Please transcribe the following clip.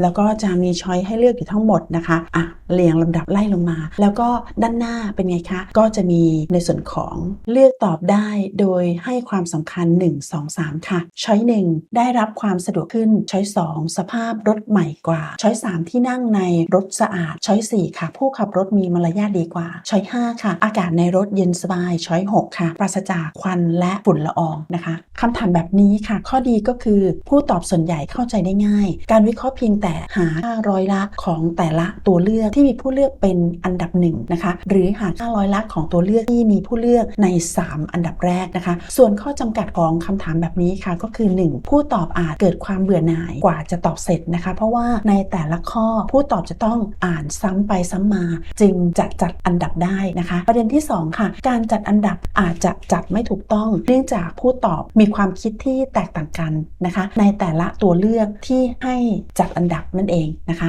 แล้วก็จะมีช้อยให้เลือกอยู่ทั้งหมดนะคะอะเรียงลำดับไล่ลงมา แล้วก็ด้านหน้าเป็นไงคะ ก็จะมีในส่วนของเลือกตอบได้โดยให้ความสำคัญ 1 2 3 ค่ะ ช้อย 1 ได้รับความสะดวกขึ้น ช้อย 2 สภาพรถใหม่กว่า ช้อย 3 ที่นั่งในรถสะอาด ช้อย 4 ค่ะ ผู้ขับรถมีมารยาทดีกว่า ช้อย 5 ค่ะ อากาศในรถเย็นสบาย ช้อย 6 ค่ะ ปราศจากควันและฝุ่นละอองนะคะคำถามแบบนี้ค่ะ ข้อดีก็คือผู้ตอบส่วนใหญ่เข้าใจได้ง่าย การวิเคราะห์เพียงแต่หา500ละของแต่ละตัวเลือกที่มีผู้เลือกเป็นอันดับหนึ่งนะคะหรือหา500ละของตัวเลือกที่มีผู้เลือกใน 3 อันดับแรกนะคะ ส่วนข้อจำกัดของคำถามแบบนี้ค่ะก็คือ 1 ผู้ตอบอาจเกิดความเบื่อหน่ายกว่าจะตอบเสร็จนะคะ เพราะว่าในแต่ละข้อผู้ตอบจะต้องอ่านซ้ำไปซ้ำมา จึงจะจัดอันดับได้นะคะ ประเด็นที่ 2 ค่ะ การจัดอันดับอาจจะจัดไม่ถูกต้อง เนื่องจากผู้ตอบมีความคิดที่แตกต่างกันนะคะ ในแต่ละตัวเลือกที่ให้จัดอันดับนั่นเองนะคะ